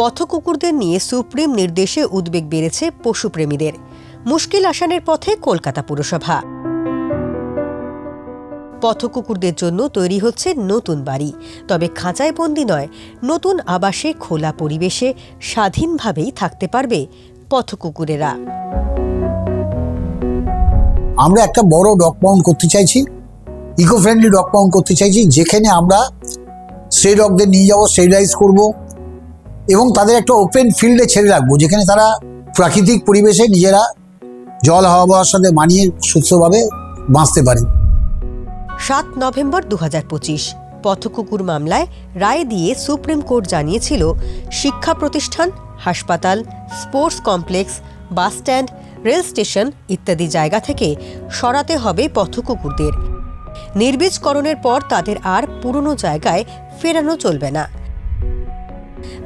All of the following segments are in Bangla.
পথকুকুরদের নিয়ে সুপ্রিম নির্দেশে উদ্বেগ বেড়েছে পশুপ্রেমীদের। মুশকিল আসানের পথে কলকাতা পুরসভা। পথকুকুরদের জন্য তৈরি হচ্ছে নতুন বাড়ি। তবে খাঁচায় বন্দি নয়, নতুন আবাসে খোলা পরিবেশে স্বাধীনভাবেই থাকতে পারবে পথকুকুরেরা। আমরা একটা বড় ডগ পাউন্ড করতে চাইছি ইকো ফ্রেন্ডলি ডগ পাউন্ড করতে চাইছি, যেখানে আমরা সেই ডগদের নিয়ে যাব, স্টেরিলাইজ করব এবং তাদের একটা ওপেন ফিল্ডে ছেড়ে রাখব, যেখানে তারা প্রাকৃতিক পরিবেশে নিজেরা জল, হাওয়া বাওয়ার সাথে মানিয়ে সুস্থভাবে বাঁচতে পারে। সাত নভেম্বর দু পথকুকুর মামলায় রায় দিয়ে সুপ্রিম কোর্ট জানিয়েছিল, শিক্ষা প্রতিষ্ঠান, হাসপাতাল, sports complex bus stand rail station ইত্যাদি জায়গা থেকে সরাতে হবে পথকুকুরদের। নির্বীজকরণের পর তাদের আর পুরনো জায়গায় ফেরানো চলবে না।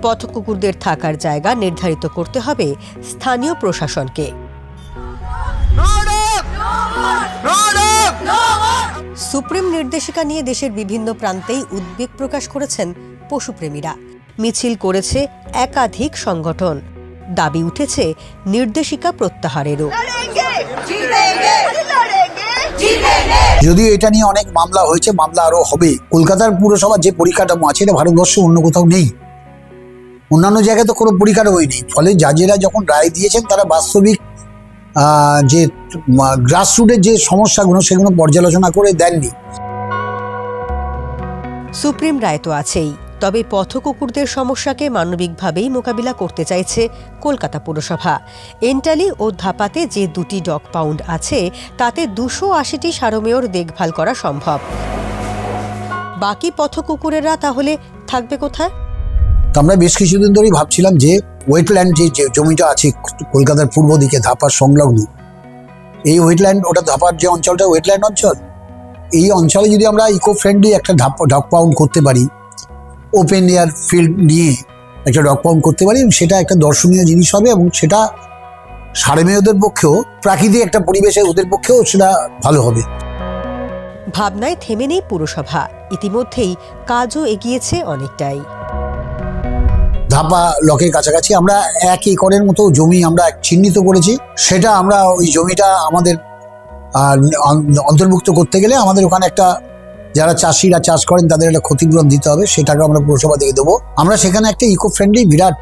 পথ কুকুরদের থাকার জায়গা নির্ধারিত করতে হবে স্থানীয় প্রশাসনকে। সুপ্রিম নির্দেশিকা নিয়ে দেশের বিভিন্ন প্রান্তেই উদ্বেগ প্রকাশ করেছেন পশুপ্রেমীরা। মিছিল করেছে একাধিক সংগঠন। দাবি উঠেছে নির্দেশিকা প্রত্যাহারেরও। যদিও এটা নিয়ে অনেক মামলা হয়েছে মামলা আরও হবে। কলকাতার পুরসভা যে পরিকাঠামো আছে এটা ভারতবর্ষে অন্য কোথাও নেই। অন্যান্য জায়গায় তো কোনো পরিকাঠামোই নেই ফলে জাজেরা যখন রায় দিয়েছেন, তারা বাস্তবিক যে গ্রাসরুটের যে সমস্যাগুলো, সেগুলো পর্যালোচনা করে দেননি। সুপ্রিম রায় তো আছেই, তবে পথ কুকুরদের সমস্যাকে মানবিকভাবেই মোকাবিলা করতে চাইছে কলকাতা পুরসভা। এন্টালি ও ধাপাতে যে দুটি ডগ পাউন্ড আছে, তাতে দুশো আশিটি সারমেয়র দেখভাল করা সম্ভব। বাকি পথ কুকুরেরা তাহলে থাকবে কোথায়? তো আমরা বেশ কিছুদিন ধরেই ভাবছিলাম যে ওয়েটল্যান্ড যে জমিটা আছে কলকাতার পূর্ব দিকে ধাপার সংলগ্ন, এই ওয়েটল্যান্ড ওটা ধাপার যে অঞ্চলটা ওয়েটল্যান্ড অঞ্চল, এই অঞ্চলে যদি আমরা ইকো ফ্রেন্ডলি একটা ধাপ ডগ পাউন্ড করতে পারি ওপেন এয়ার ফিল্ড নিয়ে একটা ডগ পাউন্ড করতে পারি, সেটা একটা দর্শনীয় জিনিস হবে এবং সেটা সারেমেয়দের পক্ষেও, প্রাকৃতিক একটা পরিবেশে ওদের পক্ষেও সেটা ভালো হবে। ভাবনায় থেমে নেই পুরসভা, ইতিমধ্যেই কাজও এগিয়েছে অনেকটাই। ধাপা লকের কাছাকাছি আমরা এক একরের মতো জমি আমরা চিহ্নিত করেছি। সেটা আমরা ওই জমিটা আমাদের অন্তর্ভুক্ত করতে গেলে আমাদের ওখানে একটা, যারা চাষিরা চাষ করেন তাদের একটা ক্ষতিপূরণ দিতে হবে, সেটাকে আমরা পুরসভা থেকে দেবো। আমরা সেখানে একটা ইকো ফ্রেন্ডলি বিরাট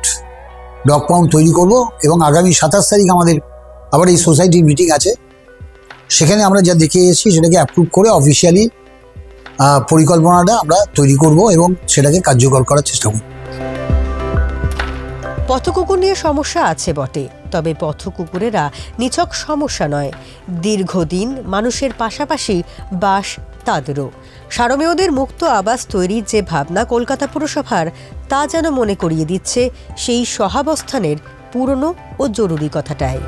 ডগ পাউন্ড তৈরি করব এবং আগামী সাতাশ তারিখ আমাদের আবার এই সোসাইটির মিটিং আছে। সেখানে আমরা যা দেখে এসেছি সেটাকে অ্যাপ্রুভ করে অফিসিয়ালি পরিকল্পনাটা আমরা তৈরি করব এবং সেটাকে কার্যকর করার চেষ্টা করব। পথকুকুর নিয়ে সমস্যা আছে বটে। তবে পথকুকুরেরা নিছক সমস্যা নয়। দীর্ঘদিন মানুষের পাশাপাশি বাস তাদেরও। সারমেয়দের মুক্ত আবাস তৈরির যে ভাবনা কলকাতা পুরসভার, তা যেন মনে করিয়ে দিচ্ছে সেই সহাবস্থানের পুরনো ও জরুরি কথাটাই।